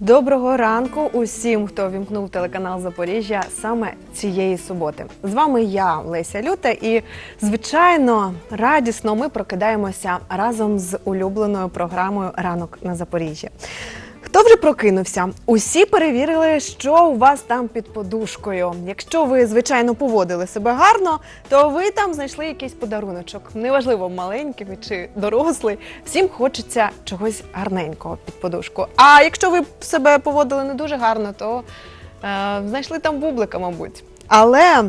Доброго ранку усім, хто вімкнув телеканал Запоріжжя саме цієї суботи. З вами я, Леся Люта, і звичайно радісно ми прокидаємося разом з улюбленою програмою Ранок на Запоріжжі. Хто вже прокинувся? Усі перевірили, що у вас там під подушкою. Якщо ви, звичайно, поводили себе гарно, то ви там знайшли якийсь подаруночок. Неважливо, маленький чи дорослий. Всім хочеться чогось гарненького під подушку. А якщо ви себе поводили не дуже гарно, то е, знайшли там бублика, мабуть. Але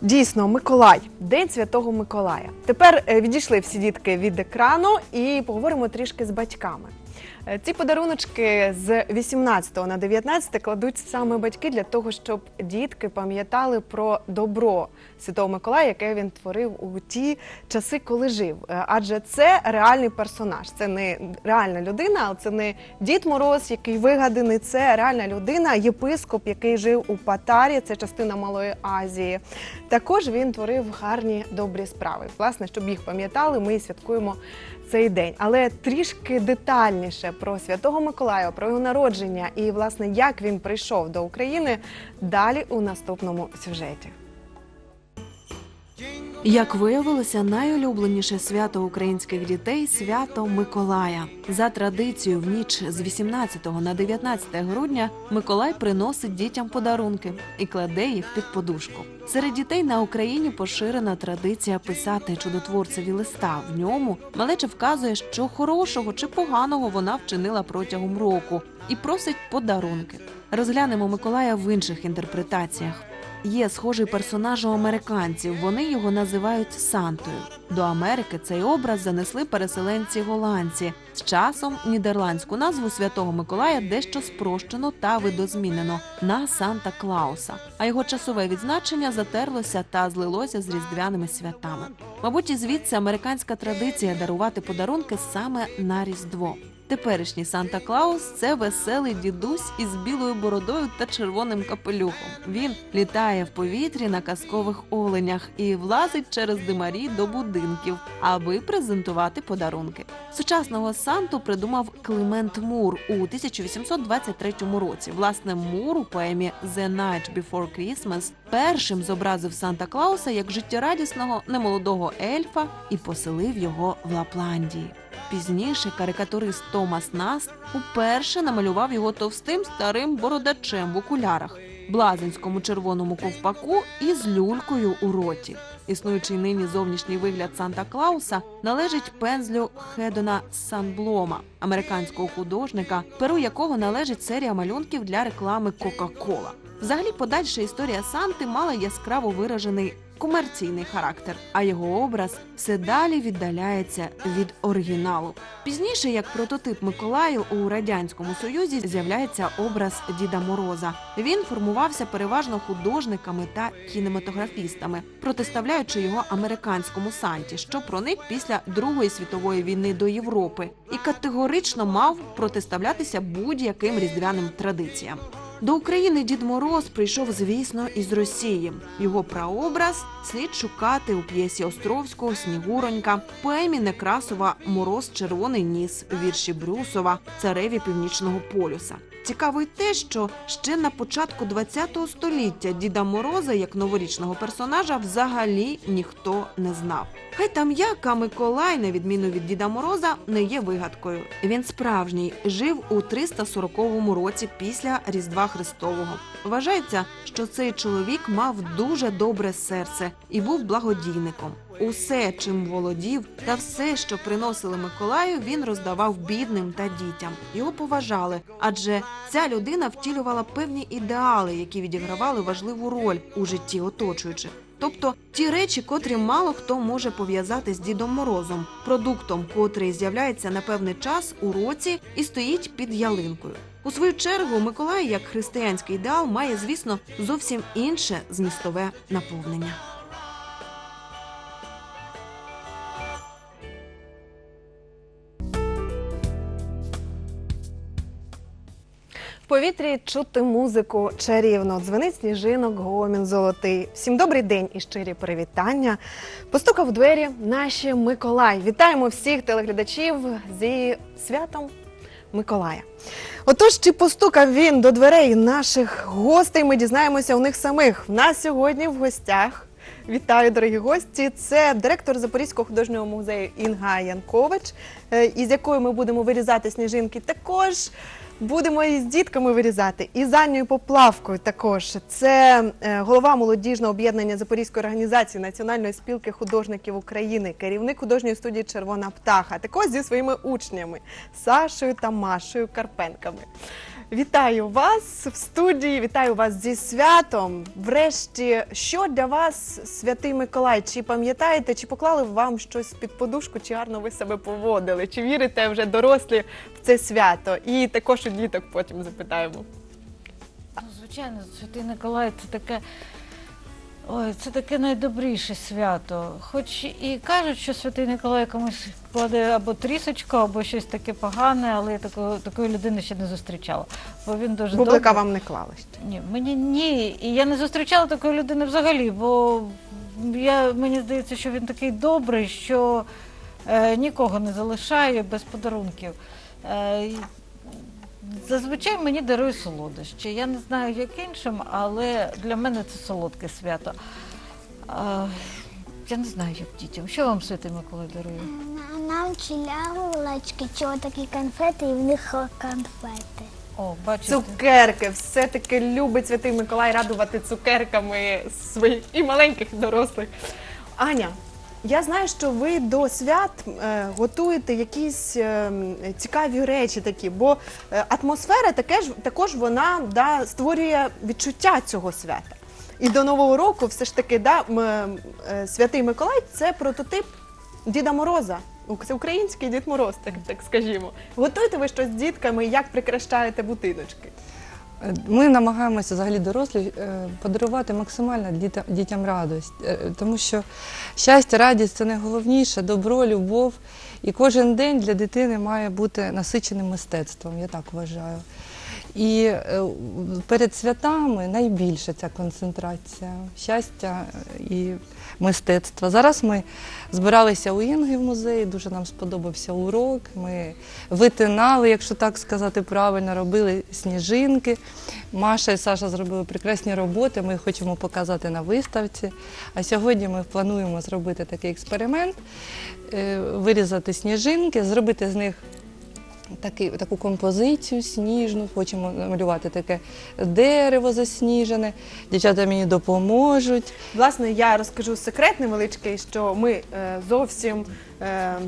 дійсно, Миколай, День Святого Миколая. Тепер е, відійшли всі дітки від екрану і поговоримо трішки з батьками. Е, Ці подаруночки з 18 на 19 кладуть саме батьки для того, щоб дітки пам'ятали про добро Святого Миколая, яке він творив у ті часи, коли жив. Е, Адже це реальний персонаж, це не реальна людина, але це не Дід Мороз, який вигаданий, це реальна людина, єпископ, який жив у Патарі, це частина Малої Азії. Також він творив гарні добрі справи. Власне, щоб їх пам'ятали, ми святкуємо цей день. Але трішки детальніше про Святого Миколая, про його народження і, власне, як він прийшов до України далі у наступному сюжеті. Як виявилося, найулюбленіше свято українських дітей свято Миколая. За традицією, в ніч з 18 на 19 грудня Миколай приносить дітям подарунки і кладе їх під подушку. Серед дітей на Україні поширена традиція писати чудотворцеві листа. В ньому малеча вказує, що хорошого чи поганого вона вчинила протягом року, і просить подарунки. Розглянемо Миколая в інших інтерпретаціях. Є схожий персонаж у американців. Вони його називають Сантою. До Америки цей образ занесли переселенці голландці. З часом нідерландську назву Святого Миколая дещо спрощено та видозмінено на Санта Клауса. А його часове відзначення затерлося та злилося з різдвяними святами. Мабуть, і звідси американська традиція дарувати подарунки саме на Різдво. Теперішній Санта Клаус це веселий дідусь із білою бородою та червоним капелюхом. Він літає в повітрі на казкових оленях і влазить через димарі до будинків, аби презентувати подарунки. Сучасного Санту придумав Климент Мур у 1823 році. Власне, Мур у поемі «The Night Before Christmas» першим зобразив Санта Клауса як життєрадісного немолодого ельфа і поселив його в Лапландії. Пізніше карикатурист Томас Наст уперше намалював його товстим старим бородачем в окулярах, блазенському червоному ковпаку і з люлькою у роті. Існуючий нині зовнішній вигляд Санта Клауса належить пензлю Хедона Санблома, американського художника, перу якого належить серія малюнків для реклами Кока-Кола. Взагалі, подальша історія Санти мала яскраво виражений комерційний характер, а його образ все далі віддаляється від оригіналу. Пізніше, як прототип Миколаю у радянському союзі, з'являється образ Діда Мороза. Він формувався переважно художниками та кінематографістами, протиставляючи його американському санті, що проник після Другої світової війни до Європи, і категорично мав протиставлятися будь-яким різдвяним традиціям. До України Дід Мороз прийшов, звісно, із Росії. Його прообраз слід шукати у п'єсі Островського Снігуронька, поемі Некрасова Мороз Червоний ніс, вірші Брюсова, цареві Північного полюса. Цікаво й те, що ще на початку ХХ століття Діда Мороза як новорічного персонажа взагалі ніхто не знав. Хай там як, а Миколай, на відміну від Діда Мороза, не є вигадкою. Він справжній жив у 340 році після Різдва Христового. Вважається, що цей чоловік мав дуже добре серце і був благодійником. Усе, чим володів, та все, що приносили Миколаю, він роздавав бідним та дітям. Його поважали, адже ця людина втілювала певні ідеали, які відігравали важливу роль у житті оточуючих. Тобто ті речі, котрі мало хто може пов'язати з Дідом Морозом, продуктом, котрий з'являється на певний час у році і стоїть під ялинкою. У свою чергу Миколай, як християнський ідеал, має, звісно, зовсім інше змістове наповнення. В повітрі чути музику чарівно. Дзвенить сніжинок, гомін золотий. Всім добрий день і щирі привітання. Постукав в двері наші Миколай. Вітаємо всіх телеглядачів зі святом Миколая. Отож, чи постукав він до дверей наших гостей? Ми дізнаємося у них самих. В нас сьогодні в гостях. Вітаю, дорогі гості! Це директор Запорізького художнього музею Інга Янкович, е, із якою ми будемо вирізати сніжинки. Також будемо і з дітками вирізати, і з Поплавкою також. Це е, голова молодіжного об'єднання Запорізької організації Національної спілки художників України, керівник художньої студії Червона птаха, також зі своїми учнями Сашою та Машою Карпенками. Вітаю вас в студії, вітаю вас зі святом. Врешті, що для вас святий Миколай? Чи пам'ятаєте, чи поклали вам щось під подушку, чи гарно ви себе поводили? Чи вірите вже дорослі в це свято? І також у діток потім запитаємо. Ну, звичайно, Святий Миколай це таке. Ой, це таке найдобріше свято. Хоч і кажуть, що Святий Николай комусь кладе або трісочку, або щось таке погане, але я такої, такої людини ще не зустрічала. Бо він дуже Бублика добрий. вам не клали. Ні, мені ні. І я не зустрічала такої людини взагалі, бо я, мені здається, що він такий добрий, що е, нікого не залишає без подарунків. Е, зазвичай мені дарує солодощі. Я не знаю, як іншим, але для мене це солодке свято. Е, я не знаю, як дітям. Що вам Святий Миколай дарує? Нам челягулочки, чого такі конфети, і в них конфети. О, бачите. Цукерки, все-таки любить святий Миколай радувати цукерками своїх і маленьких, і дорослих. Аня, я знаю, що ви до свят е, готуєте якісь е, цікаві речі такі, бо е, атмосфера таке ж, також вона да, створює відчуття цього свята. І до Нового року все ж таки да, м, е, святий Миколай це прототип Діда Мороза. Це український Дід Мороз, так, так скажімо. Готуєте ви щось з дітками, як прикрашаєте будиночки? Ми намагаємося взагалі дорослі е, подарувати максимально дітям радість, Е, тому що щастя, радість це найголовніше, добро, любов. І кожен день для дитини має бути насиченим мистецтвом, я так вважаю. І е, перед святами найбільше ця концентрація щастя і мистецтва. Зараз ми збиралися у Інги в музеї, дуже нам сподобався урок. Ми витинали, якщо так сказати правильно, робили сніжинки. Маша і Саша зробили прекрасні роботи. Ми хочемо показати на виставці. А сьогодні ми плануємо зробити такий експеримент, е, вирізати сніжинки, зробити з них Таки, таку композицію сніжну, хочемо намалювати таке дерево засніжене. Дівчата мені допоможуть. Власне, я розкажу секрет невеличкий, що ми е, зовсім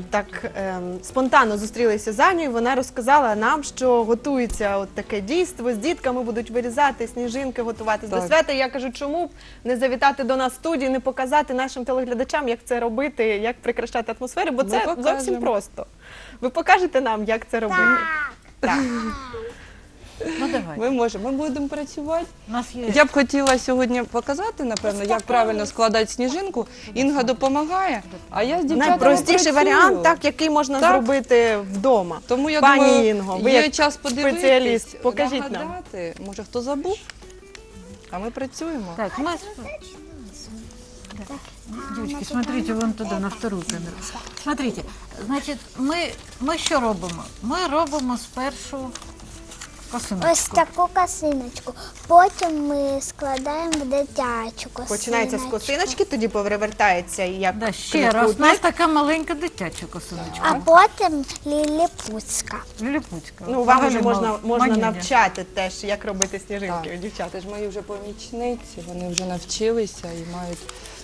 так е, спонтанно зустрілися з Анею. Вона розказала нам, що готується от таке дійство. З дітками будуть вирізати сніжинки, готуватись до свята. Я кажу, чому б не завітати до нас в студію, не показати нашим телеглядачам, як це робити, як прикрашати атмосферу, бо Ми це покажемо. зовсім просто. Ви покажете нам, як це робити? Так. Ну давай. Ми можемо, ми будемо працювати. У нас є Я б хотіла сьогодні показати, напевно, як правильно складати сніжинку. Інга допомагає, а я з дівчатами Найпростіший працюю. варіант, так, який можна Так. зробити вдома. Тому я Пані думаю, Інго, ви є як час подивитись, спеціаліст, покажіть нам. нагадати. Може, хто забув? А ми працюємо. Так, мы... Девочки, смотрите вон туда, на вторую камеру. Смотрите, значить, ми, ми що робимо? Ми робимо спершу Ось таку косиночку. Потім ми складаємо дитячу косиночку. Починається з косиночки, тоді перевертається як Да, ще раз, у нас така маленька дитяча косиночка. А потім ліліпуцька. Ліліпуцька. Ну, вам вже можна, можна навчати теж, як робити сніжинки у дівчат. Це ж мої вже помічниці, вони вже навчилися і мають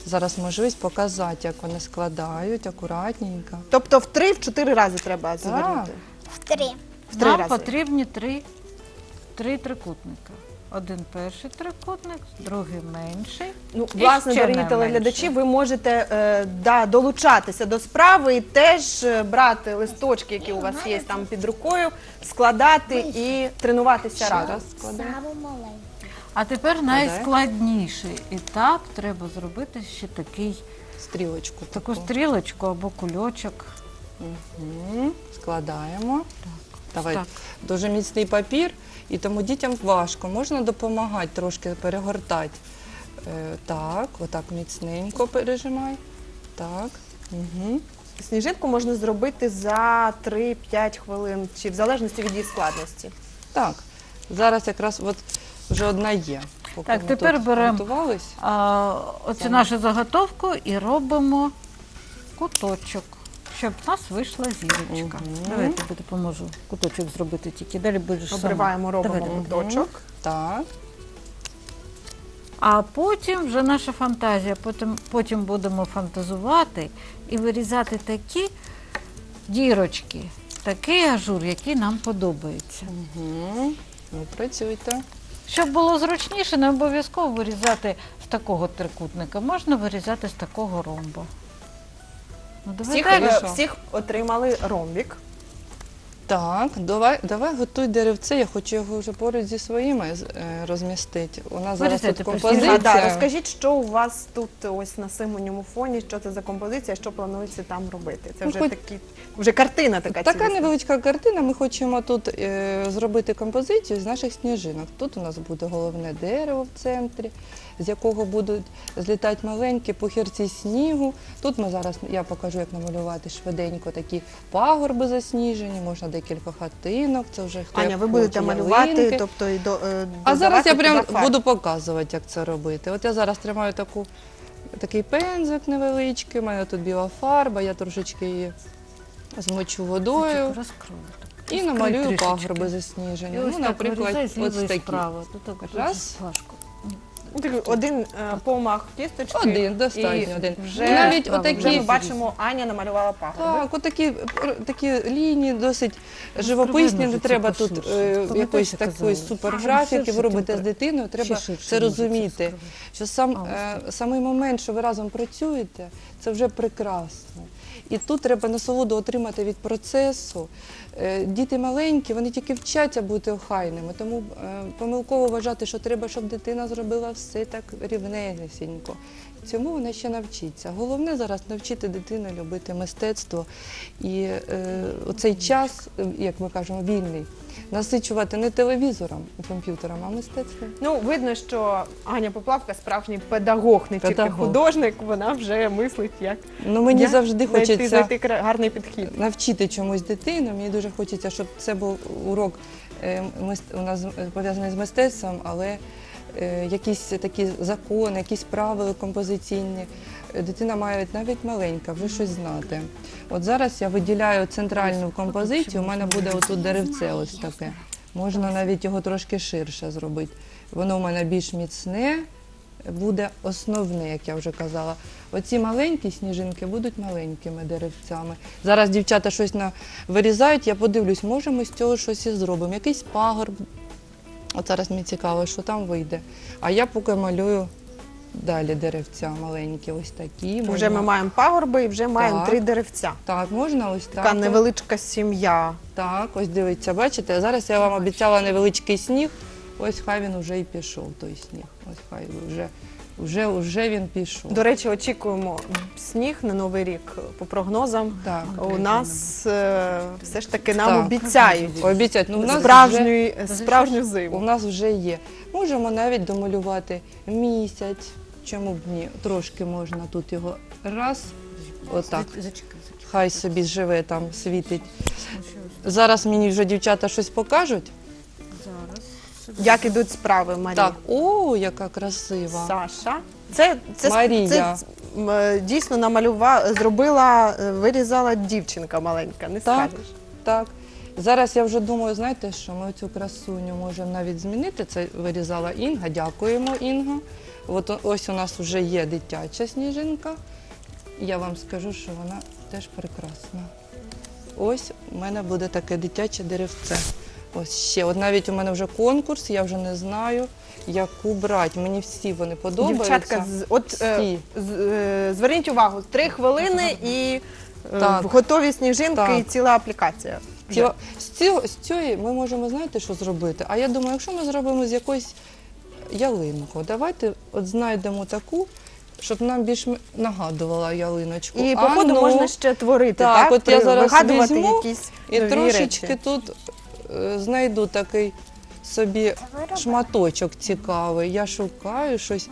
зараз можливість показати, як вони складають акуратненько. Тобто в три, в чотири рази треба завернути. В три. В три Нам рази. потрібні три, три трикутника. Один перший трикутник, другий менший. Ну, І власне, ще дорогі телеглядачі, ви можете е, да, долучатися до справи і теж е, брати листочки, які у вас є там під рукою, складати і тренуватися разом. А тепер найскладніший етап треба зробити ще такий, Стрілочку таку таку. стрілочку або кульочок. Мгм. Складаємо. Давай. Так. Дуже міцний папір, і тому дітям важко. Можна допомагати трошки перегортати. Е, так, отак міцненько пережимай. Так. Угу. сніжинку можна зробити за 3-5 хвилин, чи в залежності від її складності. Так, зараз якраз от вже одна є. Поки Так, ми тепер тут беремо готувались. А, оцю нашу заготовку і робимо куточок, щоб в нас вийшла зірочка. Мгм. Давай я тобі допоможу куточок зробити тільки. Далі будеш сама. Обриваємо, робимо Давай, давай. куточок. Так. А потім вже наша фантазія. Потім, потім будемо фантазувати і вирізати такі дірочки, такий ажур, який нам подобається. Угу. Ну, працюйте. Щоб було зручніше, не обов'язково вирізати з такого трикутника, можна вирізати з такого ромба. Ну, Всіх, всіх отримали ромбік. Так, давай, давай готуй деревце. Я хочу його вже поруч зі своїми е, розмістити. У нас зараз тут композиція. Да, розкажіть, що у вас тут ось на синьому фоні, що це за композиція, що планується там робити? Це Ну, вже хоч- такі, вже картина така. Така цілісна. невеличка картина. Ми хочемо тут е, зробити композицію з наших сніжинок. Тут у нас буде головне дерево в центрі, з якого будуть злітати маленькі пухірці снігу. Тут ми зараз я покажу, як намалювати швиденько такі пагорби засніжені, можна декілька хатинок. Це вже хто Аня, як ви будете хоче, малювати, ялинки. тобто і до е, А зараз я прям фарб. буду показувати, як це робити. От я зараз тримаю таку, такий пензик невеличкий, у мене тут біла фарба, я трошечки її змочу водою. Розкрою. І намалюю пагорби І засніжені. Ну, наприклад, ось такі. Раз. важко. Ну, Один е, помах кісточки. Один, достатньо і один. Вже, навіть вже отакі- ми бачимо, Аня намалювала пагорби. Так, отакі, р- такі лінії досить живописні, не треба тут поширше. е, Пам'ятаєш, якоїсь я такої казала? суперграфіки. Ви робите з дитиною, треба ширше це розуміти. Що сам, А, е, самий момент, що ви разом працюєте, це вже прекрасно. І тут треба насолоду отримати від процесу. Е, Діти маленькі, вони тільки вчаться бути охайними, тому е, помилково вважати, що треба, щоб дитина зробила все так рівнесенько. Цьому вона ще навчиться. Головне зараз навчити дитину любити мистецтво і е, оцей час, як ми кажемо, вільний, насичувати не телевізором і комп'ютером, а мистецтвом. Ну, видно, що Аня Поплавка справжній педагог, не тільки Педагог. художник, вона вже мислить, як Ну мені як завжди знайти, хочеться знайти кра- гарний підхід. навчити чомусь дитину. Мені дуже хочеться, щоб це був урок е, мист- у нас е, пов'язаний з мистецтвом, але якісь такі закони, якісь правила композиційні. Е, Дитина має навіть маленька, вже щось знати. От зараз я виділяю центральну композицію. У мене буде отут деревце ось таке. Можна навіть його трошки ширше зробити. Воно у мене більш міцне, буде основне, як я вже казала. Оці маленькі сніжинки будуть маленькими деревцями. Зараз дівчата щось на... вирізають, я подивлюсь, може ми з цього щось і зробимо. Якийсь пагорб. От зараз мені цікаво, що там вийде. А я поки малюю далі деревця маленькі, ось такі. Вже ми маємо пагорби і вже маємо Так. три деревця. Так, можна ось так. Така невеличка сім'я. Так, ось дивіться, бачите, зараз я вам обіцяла невеличкий сніг. Ось хай він вже і пішов, той сніг. Ось хай вже, вже, вже він пішов. До речі, очікуємо сніг на новий рік по прогнозам. Так. У нас е, все ж таки нам Так. обіцяють Обіцяють, ну в нас вже, справжню, справжню у нас вже є. Можемо навіть домалювати місяць. Чому б ні? Трошки можна тут його раз, отак. Хай собі живе там, світить. Зараз мені вже дівчата щось покажуть. Зараз. Як ідуть справи, Марія? Так, о, яка красива. Саша. Це, це, Марія. це м, дійсно намалювала, зробила, е, вирізала дівчинка маленька, не Так. скажеш. Так. Зараз я вже думаю, знаєте що, ми цю красуню можемо навіть змінити. Це вирізала Інга. Дякуємо, Інга. От о- ось у нас вже є дитяча сніжинка. Я вам скажу, що вона теж прекрасна. Ось у мене буде таке дитяче деревце. Ось ще. От навіть у мене вже конкурс, я вже не знаю, яку брати. Мені всі вони подобаються. Дівчатка, з- от е, Всі. з- е, зверніть увагу, три хвилини і е, Так. готові сніжинки Так. і ціла аплікація. Вже. З, цього, з цієї ми можемо знаєте, що зробити. А я думаю, якщо ми зробимо з якоїсь ялинку, давайте от знайдемо таку, щоб нам більш м- нагадувала ялиночку. І А по ну, можна ще творити, Так, так? от я При- зараз вигадувати візьму якісь і нові трошечки речі. тут знайду такий собі шматочок цікавий. Я шукаю щось.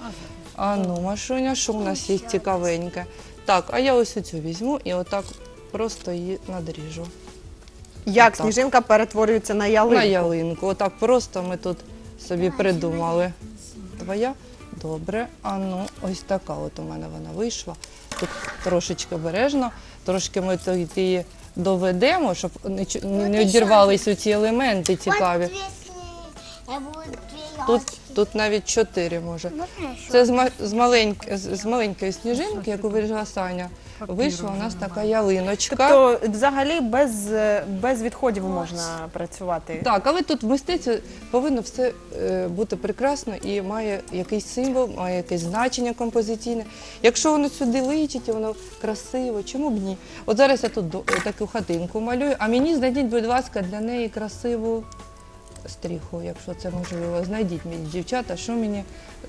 А ну, Машуня, що у нас є цікавеньке? Так, а я ось оцю візьму і отак просто її надріжу. Як Так. сніжинка перетворюється на ялинку. На ялинку. Отак просто ми тут собі придумали. Твоя? Добре. А ну, ось така от у мене вона вийшла. Тут трошечки обережно, трошки ми її доведемо, щоб не, чу- не, одірвались оці ці елементи цікаві. Тут, тут навіть чотири може. Це з, ма- з, маленьк- з, з маленької сніжинки, яку вирішила Саня. Вийшла у нас така ялиночка. Тобто, взагалі без, е, без відходів можна працювати. Так, але тут в мистецтві повинно все е, бути прекрасно і має якийсь символ, має якесь значення композиційне. Якщо воно сюди личить, і воно красиво, чому б ні? От зараз я тут до- таку хатинку малюю, а мені знайдіть, будь ласка, для неї красиву стріху, якщо це можливо. Знайдіть мені, дівчата, що мені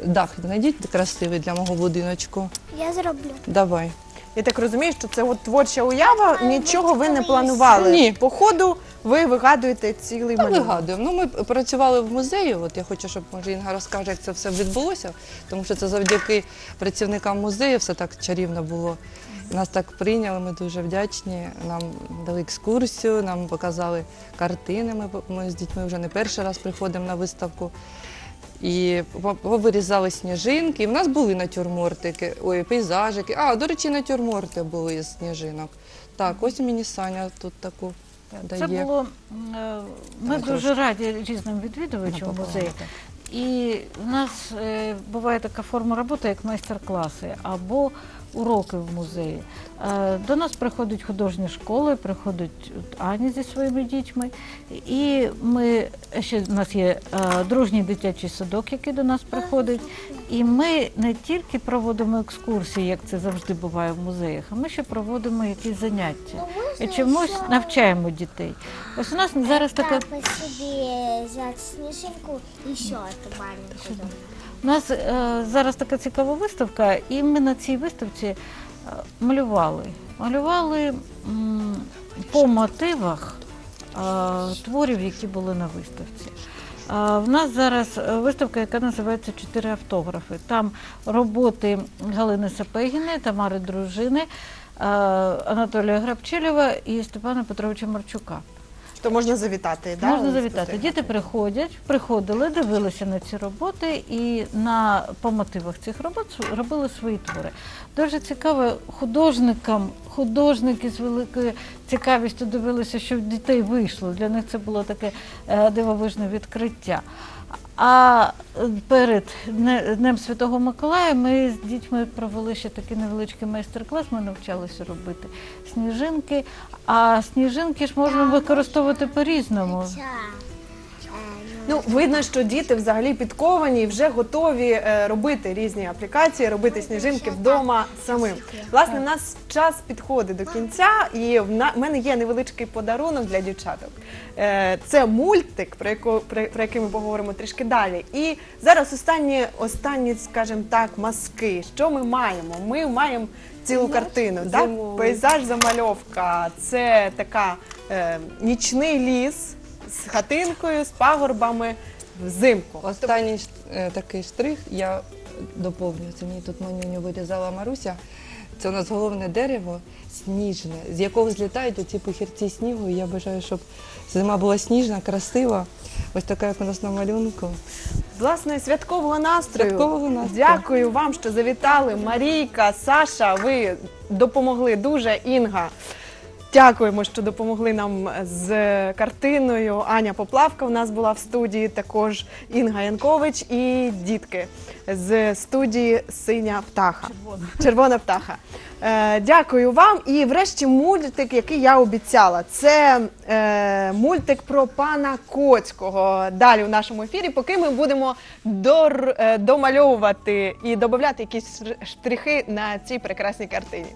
дах знайдіть красивий для мого будиночку. Я зроблю. Давай. Я так розумію, що це от творча уява, нічого ви не планували. Ні. По ходу ви вигадуєте цілий Та малюнок. вигадуємо. Ну, ми працювали в музеї. От я хочу, щоб може Інга розкаже, як це все відбулося, тому що це завдяки працівникам музею все так чарівно було. Нас так прийняли, ми дуже вдячні. Нам дали екскурсію, нам показали картини. Ми, ми з дітьми вже не перший раз приходимо на виставку. І повирізали сніжинки. І в нас були натюрмортики, ой, пейзажики. А, до речі, натюрморти були з сніжинок. Так, ось мені Саня тут таку дає. Це було е, ми Давай дуже раді різним відвідувачам музею. І в нас е, буває така форма роботи, як майстер-класи або уроки в музеї. Е, до нас приходять художні школи, приходить Аня зі своїми дітьми. І ми ще в нас є е, дружній дитячий садок, який до нас приходить. І ми не тільки проводимо екскурсії, як це завжди буває в музеях, а ми ще проводимо якісь заняття. І чомусь навчаємо дітей. Ось у нас зараз така Папа собі взяти сніжинку і ще маленьку. У нас е, зараз така цікава виставка, і ми на цій виставці е, малювали. Малювали м, по мотивах е, творів, які були на виставці. Е, в нас зараз е, виставка, яка називається Чотири автографи. Там роботи Галини Сапегіни, Тамари Дружини, е, Анатолія Грабчилєва і Степана Петровича Марчука. То можна завітати, да? Можна завітати. Діти приходять, приходили, дивилися на ці роботи і на по мотивах цих робот робили свої твори. Дуже цікаво художникам, художники з великою цікавістю дивилися, що в дітей вийшло. Для них це було таке е, дивовижне відкриття. А перед Днем Святого Миколая ми з дітьми провели ще такий невеличкий майстер-клас. Ми навчалися робити сніжинки. А сніжинки ж можна використовувати по-різному. Ну, видно, що діти взагалі підковані і вже готові е, робити різні аплікації, робити сніжинки вдома самим. Власне, в нас час підходить до кінця, і в на- в мене є невеличкий подарунок для дівчаток. Е, Це мультик, про, яко, про, про який ми поговоримо трішки далі. І зараз останні, останні, скажімо так, маски. Що ми маємо? Ми маємо цілу картину. Зимовий. Пейзаж замальовка. Це така е, нічний ліс з хатинкою, з пагорбами взимку. Останній е, такий штрих я доповнюю. Це мені тут манюню вирізала Маруся. Це у нас головне дерево сніжне, з якого злітають оці похірці снігу. І я бажаю, щоб зима була сніжна, красива. Ось така, як у нас на малюнку. Власне, святкового настрою. Святкового настрою. Дякую вам, що завітали. Марійка, Саша, ви допомогли дуже. Інга. Дякуємо, що допомогли нам з картиною. Аня Поплавка у нас була в студії, також Інга Янкович і дітки з студії Синя птаха. Червона, Червона птаха. Е, дякую вам. І врешті мультик, який я обіцяла. Це е, мультик про пана Коцького. Далі в нашому ефірі, поки ми будемо дор, е, домальовувати і додати якісь штрихи на цій прекрасній картині.